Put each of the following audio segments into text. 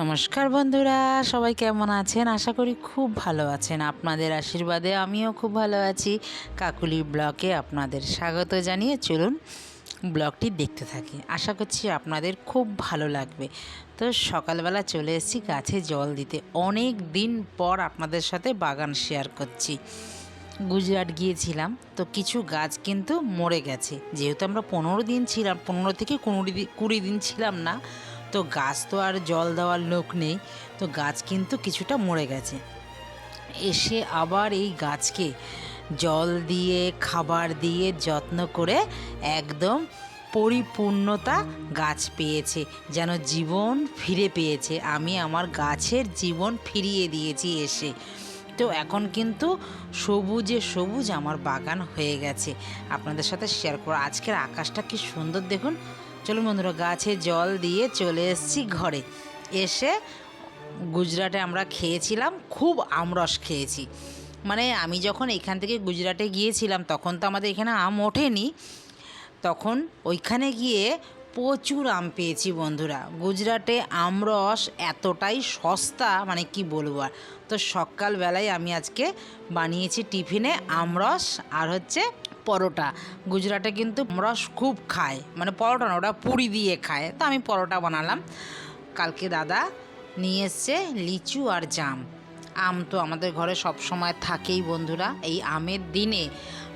নমস্কার বন্ধুরা, সবাই কেমন আছেন? আশা করি খুব ভালো আছেন। আপনাদের আশীর্বাদে আমিও খুব ভালো আছি। কাকুলি ব্লকে আপনাদের স্বাগত জানিয়ে চলুন ব্লগটি দেখতে থাকি। আশা করছি আপনাদের খুব ভালো লাগবে। তো সকালবেলা চলে এসেছি গাছে জল দিতে। অনেক দিন পর আপনাদের সাথে বাগান শেয়ার করছি। গুজরাট গিয়েছিলাম, তো কিছু গাছ কিন্তু মরে গেছে। যেহেতু আমরা পনেরো দিন ছিলাম, পনেরো থেকে কুড়ি কুড়ি দিন ছিলাম না তো গাছ তো আর জল দেওয়ার লোক নেই, তো গাছ কিন্তু কিছুটা মরে গেছে। এসে আবার এই গাছকে জল দিয়ে, খাবার দিয়ে যত্ন করে একদম পরিপূর্ণতা গাছ পেয়েছে, যেন জীবন ফিরে পেয়েছে। আমি আমার গাছের জীবন ফিরিয়ে দিয়েছি এসে। তো এখন কিন্তু সবুজে সবুজ আমার বাগান হয়ে গেছে। আপনাদের সাথে শেয়ার করো আজকের আকাশটা কি সুন্দর দেখুন। চলুন বন্ধুরা, গাছে জল দিয়ে চলে এসেছি ঘরে। এসে গুজরাটে আমরা খেয়েছিলাম, খুব আমরস খেয়েছি। মানে আমি যখন এখান থেকে গুজরাটে গিয়েছিলাম, তখন তো আমাদের এখানে আম ওঠেনি। তখন ওইখানে গিয়ে প্রচুর আম পেয়েছি বন্ধুরা। গুজরাটে আমরস এতটাই সস্তা মানে কি বলব আর। তো সকালবেলায় আমি আজকে বানিয়েছি টিফিনে আমরস আর হচ্ছে পরোটা। গুজরাটে কিন্তু আমরস খুব খায় মানে পরোটা না ওটা পুরি দিয়ে খায়। তো আমি পরোটা বানালাম। কালকে দাদা নিয়ে এসছে লিচু আর জাম। আম তো আমাদের ঘরে সব সময় থাকেই বন্ধুরা। এই আমের দিনে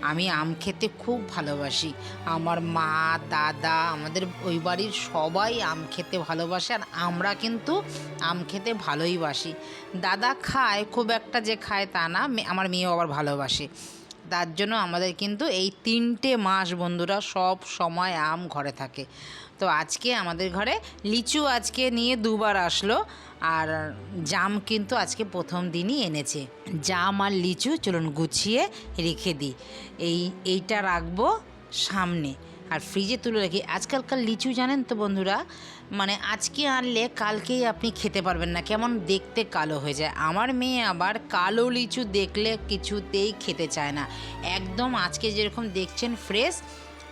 আমি আম খেতে খুব ভালোবাসি। আমার মা, দাদা, আমাদের ওই বাড়ির সবাই আম খেতে ভালোবাসে আর আমরা কিন্তু আম খেতে ভালোই বাসি। দাদা খায়, খুব একটা যে খায় তা না। আমার মেয়েও আবার ভালোবাসে। তার জন্য আমাদের কিন্তু এই তিনটে মাস বন্ধুরা সব সময় আম ঘরে থাকে। তো আজকে আমাদের ঘরে লিচু আজকে নিয়ে দুবার আসলো আর জাম কিন্তু আজকে প্রথম দিনই এনেছে। জাম আর লিচু চলুন গুছিয়ে রেখে দিই। এই, এইটা রাখব সামনে। আর ফ্রিজে তুলে রাখি, আজকালকার লিচু জানেন তো বন্ধুরা? মানে আজকে আনলে কালকেই আপনি খেতে পারবেন না। কেমন দেখতে কালো হয়ে যায়। আমার মেয়ে আবার কালো লিচু দেখলে কিছুতেই খেতে চায় না। একদম আজকে যেরকম দেখছেন ফ্রেশ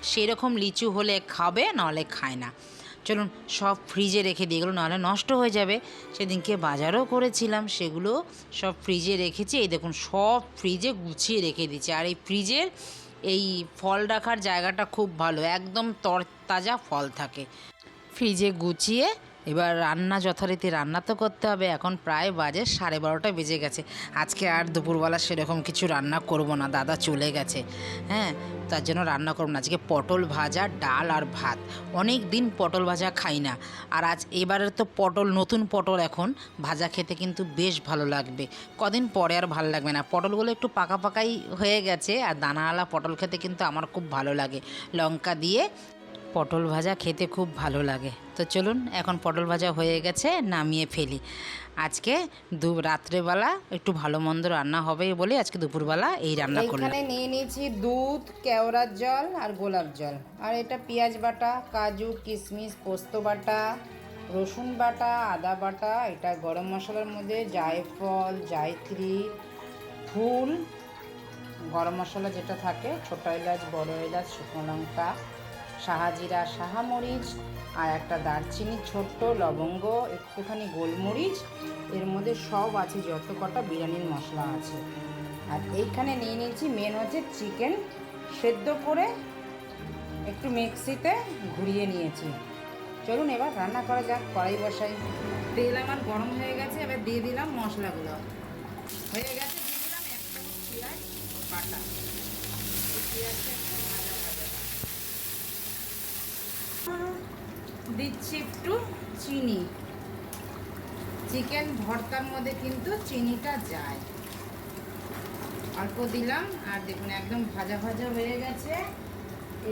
সেরকম লিচু হলে খাবে নাহলে খায় না। চলুন, সব ফ্রিজে রেখে দিই এগুলো নাহলে নষ্ট হয়ে যাবে। সেদিনকে বাজারও করেছিলাম, সেগুলো সব ফ্রিজে রেখেছি। এই দেখুন, সব ফ্রিজে গুছিয়ে রেখে দিচ্ছি আর এই ফ্রিজের এই ফল রাখার জায়গাটা খুব ভালো একদম তর তাজা ফল থাকে। ফ্রিজে গুছিয়ে এবার রান্না, যথারীতি রান্না তো করতে হবে। এখন প্রায় বাজে সাড়ে বারোটা বেজে গেছে। আজকে আর দুপুরবেলা সেরকম কিছু রান্না করব না। দাদা চলে গেছে। হ্যাঁ তার জন্য রান্না করব না। আজকে পটল ভাজা, ডাল আর ভাত। অনেক দিন পটল ভাজা খাই না। আর আজ এবারের তো পটল, নতুন পটল এখন। ভাজা খেতে কিন্তু বেশ ভালো লাগবে। কদিন পরে আর ভালো লাগবে না। পটলগুলো একটু পাকা পাকাই হয়ে গেছে। আর দানাওয়ালা পটল খেতে কিন্তু আমার খুব ভালো লাগে। লঙ্কা দিয়ে পটল ভাজা খেতে খুব ভালো লাগে। তো চলুন, এখন পটল ভাজা হয়ে গেছে, নামিয়ে ফেলি। আজকে দু, রাত্রেবেলা একটু ভালো মন্দ রান্না হবে বলে আজকে দুপুরবেলা এই রান্না করলাম। এখানে নিয়ে নিয়েছি দুধ, কেওড়ার জল আর গোলাপ জল। আর এটা পেঁয়াজ বাটা, কাজু, কিশমিশ, পোস্ত বাটা, রসুন বাটা, আদা বাটা, এটা গরম মশলার মধ্যে জায়ফল, জায়ত্রী, ফুল, গরম মশলা যেটা থাকে, ছোটো এলাচ, বড় এলাচ, শুকনো লঙ্কা সাহাজিরা সাহামরিচ আর একটা দারচিনি, ছোট্ট লবঙ্গ, একটুখানি গোলমরিচ। এর মধ্যে সব আছে, যত কটা বিরিয়ানির মশলা আছে। আর এইখানে নিয়ে নিয়েছি মেন হচ্ছে চিকেন সেদ্ধ করে একটু মিক্সিতে ঘুরিয়ে নিয়েছি। চলুন এবার রান্না করা যাক, কড়াই বসাই। তেল আমার গরম হয়ে গেছে, এবার দিয়ে দিলাম মশলাগুলো। হয়ে গেছে, দিয়ে দিলাম এক চামচ পেঁয়াজ বাটা পেঁয়াজটা একটু ভাজা ভাজা দিচ্ছি একটু চিনি চিকেন ভর্তার মধ্যে কিন্তু চিনিটা যায়। অল্প দিলাম, আর দেখুন একদম ভাজা ভাজা হয়ে গেছে।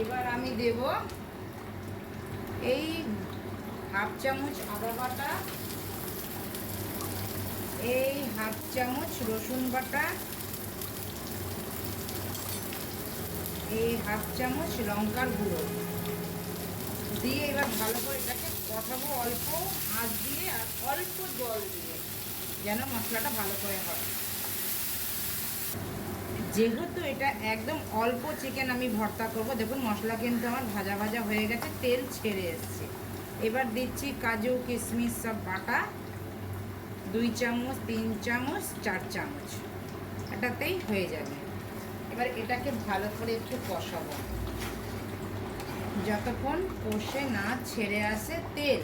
এবার আমি দেব এই হাফ চামচ আদা বাটা, এই হাফ চামচ রসুন বাটা, এই হাফ চামচ লঙ্কার গুঁড়ো। দিয়ে এবার ভালো করে এটাকে কষাবো অল্প আঁচ দিয়ে আর অল্প জল দিয়ে, যেন মশলাটা ভালো করে হয়। যেহেতু এটা একদম অল্প চিকেন আমি ভর্তা করব, দেখুন মশলা কিন্তু আমার ভাজা ভাজা হয়ে গেছে, তেল ছেড়ে এসছে। এবার দিচ্ছি কাজু, কিশমিশ সব বাটা, দুই চামচ, তিন চামচ, চার চামচ। এটাতেই হয়ে যাবে। এবার এটাকে ভালো করে একটু কষাবো। যতক্ষণ কষে না ছেড়ে আসে তেল।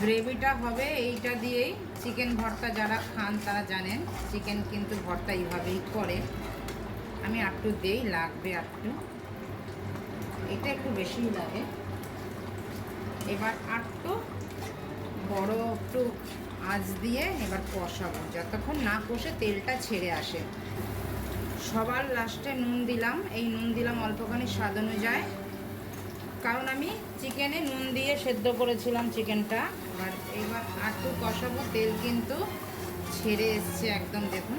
গ্রেভিটা হবে এইটা দিয়েই। চিকেন ভর্তা যারা খান তারা জানেন, চিকেন কিন্তু ভর্তা এইভাবেই করে। আমি আটটু দেই, লাগবে আটটু। এটা একটু বেশিই লাগে। এবার আটটু বড় একটু আঁচ দিয়ে এবার কষাবো। যতক্ষণ না কষে তেলটা ছেড়ে আসে। সবার লাস্টে নুন দিলাম। এই নুন দিলাম অল্পখানি স্বাদ অনুযায়ী। কারণ আমি চিকেনে নুন দিয়ে সেদ্ধ করেছিলাম চিকেনটা। এবার এবার আটটু কষাবো, তেল কিন্তু ছেড়ে এসছে একদম, দেখুন।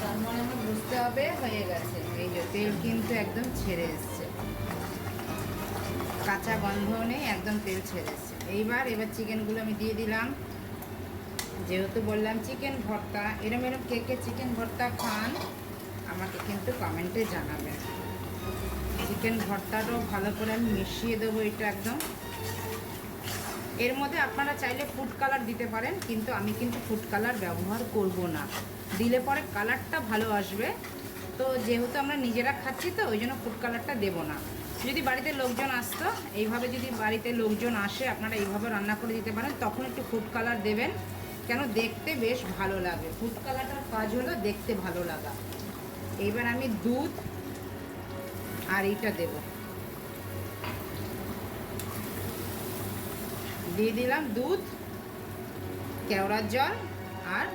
তার মানে আমার বুঝতে হবে, হয়ে গেছে। এই যে তেল কিন্তু একদম ছেড়ে এসছে। কাঁচা গন্ধও নেই, একদম তেল ছেড়ে এসছে। এইবার এবার চিকেনগুলো আমি দিয়ে দিলাম। যেহেতু বললাম চিকেন ভর্তা, এরম এরম কে কে চিকেন ভর্তা খান, আমাকে কিন্তু কমেন্টে জানাবেন। চিকেন ভর্তাটাও ভালো করে আমি মিশিয়ে দেবো এটা একদম। এর মধ্যে আপনারা চাইলে ফুড কালার দিতে পারেন, কিন্তু আমি কিন্তু ফুড কালার ব্যবহার করব না। দিলে পরে কালারটা ভালো আসবে। তো যেহেতু আমরা নিজেরা খাচ্ছি তো, ওই জন্য ফুড কালারটা দেবো না। যদি বাড়িতে লোকজন আসতো, এইভাবে যদি বাড়িতে লোকজন আসে, আপনারা এইভাবে রান্না করে দিতে পারেন, তখন একটু ফুড কালার দেবেন। কেন দেখতে বেশ ভালো লাগে। ফুড কালারটার কাজ হলো দেখতে ভালো লাগা। এইবার আমি দুধ আর এইটা দেব। দিয়ে দিলাম দুধ, কেওড়ার জল আর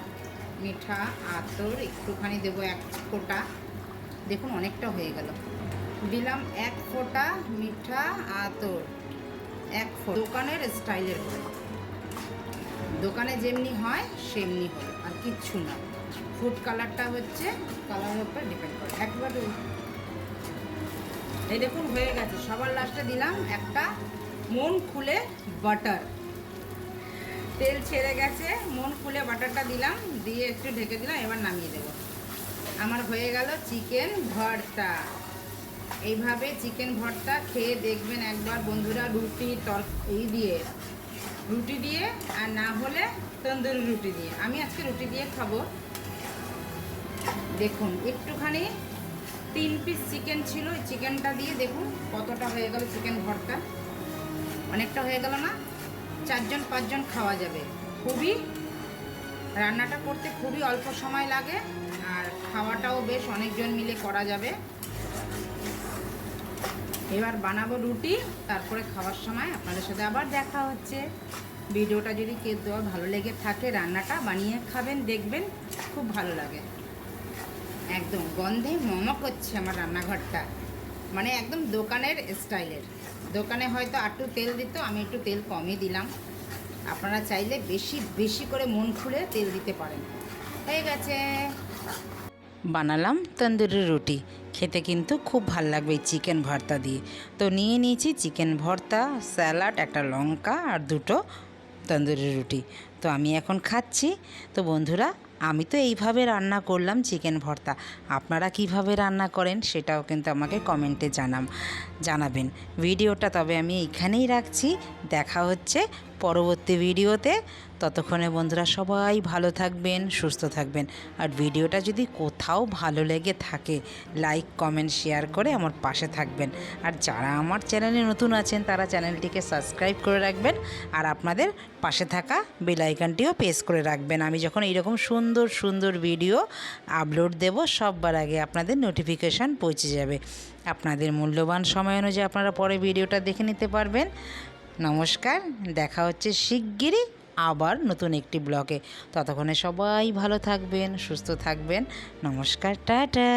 মিঠা আতর। একটুখানি দেবো এক ফোঁটা। দেখুন অনেকটা হয়ে গেল। দিলাম এক ফোঁটা মিঠা আতর। এক দোকানের স্টাইলের দোকানে যেমনি হয়, সেমনি হয়, আর কিচ্ছু না। ফুড কালারটা হচ্ছে কালারের উপর ডিপেন্ড করে। একবার এই দেখুন, হয়ে গেছে। সবার লাস্টে দিলাম একটা মন খুলে বাটার তেল ছেড়ে গেছে, মন খুলে বাটারটা দিলাম, দিয়ে একটু ঢেকে দিলাম, এবার নামিয়ে দেবো। আমার হয়ে গেল চিকেন ভর্তা। এইভাবে চিকেন ভর্তা খেয়ে দেখবেন একবার বন্ধুরা রুটি তর এই দিয়ে রুটি দিয়ে আর না হলে তন্দুরি রুটি দিয়ে। আমি আজকে রুটি দিয়ে খাব। দেখুন, একটুখানি তিন পিস চিকেন ছিল। ওই চিকেনটা দিয়ে দেখুন কতটা হয়ে গেল চিকেন ভর্তা। অনেকটা হয়ে গেল না? চারজন, পাঁচজন খাওয়া যাবে। খুবই রান্নাটা করতে খুবই অল্প সময় লাগে। আর খাওয়াটাও বেশ অনেকজন মিলে করা যাবে। এবার বানাবো রুটি, তারপরে খাওয়ার সময় আপনাদের সাথে আবার দেখা হচ্ছে। ভিডিওটা যদি কেউ দেওয়া ভালো লেগে থাকে, রান্নাটা বানিয়ে খাবেন, দেখবেন খুব ভালো লাগে। একদম গন্ধে মমক হচ্ছে আমার রান্নাঘরটা। মানে একদম দোকানের স্টাইলের। দোকানে হয়তো আটটু তেল দিত, আমি একটু তেল কমই দিলাম। আপনারা চাইলে বেশি বেশি করে মন খুলে তেল দিতে পারেন। হয়ে গেছে। বানালাম তন্দুরি রুটি। খেতে কিন্তু খুব ভালো লাগবে চিকেন ভর্তা দিয়ে। তো নিয়ে নিয়েছি চিকেন ভর্তা, স্যালাড, একটা লঙ্কা আর দুটো তন্দুরি রুটি। তো আমি এখন খাচ্ছি। তো বন্ধুরা, আমি তো এইভাবে রান্না করলাম চিকেন ভর্তা। আপনারা কীভাবে রান্না করেন সেটাও কিন্তু আমাকে কমেন্টে জানাম, জানাবেন। ভিডিওটা তবে আমি এইখানেই রাখছি। দেখা হচ্ছে পরবর্তী ভিডিওতে, ততক্ষণে বন্ধুরা সবাই ভালো থাকবেন, সুস্থ থাকবেন। আর ভিডিওটা যদি কোথাও ভালো লেগে থাকে লাইক কমেন্ট শেয়ার করে আমার পাশে থাকবেন। আর যারা আমার চ্যানেলে নতুন আছেন, তারা চ্যানেলটিকে সাবস্ক্রাইব করে রাখবেন। আর আপনাদের পাশে থাকা বেল আইকনটিও প্রেস করে রাখবেন। আমি যখন এইরকম সুন্দর সুন্দর ভিডিও আপলোড দেব, সববার আগে আপনাদের নোটিফিকেশান পৌঁছে যাবে। আপনাদের মূল্যবান সময় অনুযায়ী আপনারা পরে ভিডিওটা দেখে নিতে পারবেন। নমস্কার, দেখা হচ্ছে শিগগিরই আবার নতুন একটি ব্লগে। ততক্ষণে সবাই ভালো থাকবেন, সুস্থ থাকবেন। নমস্কার, টাটা।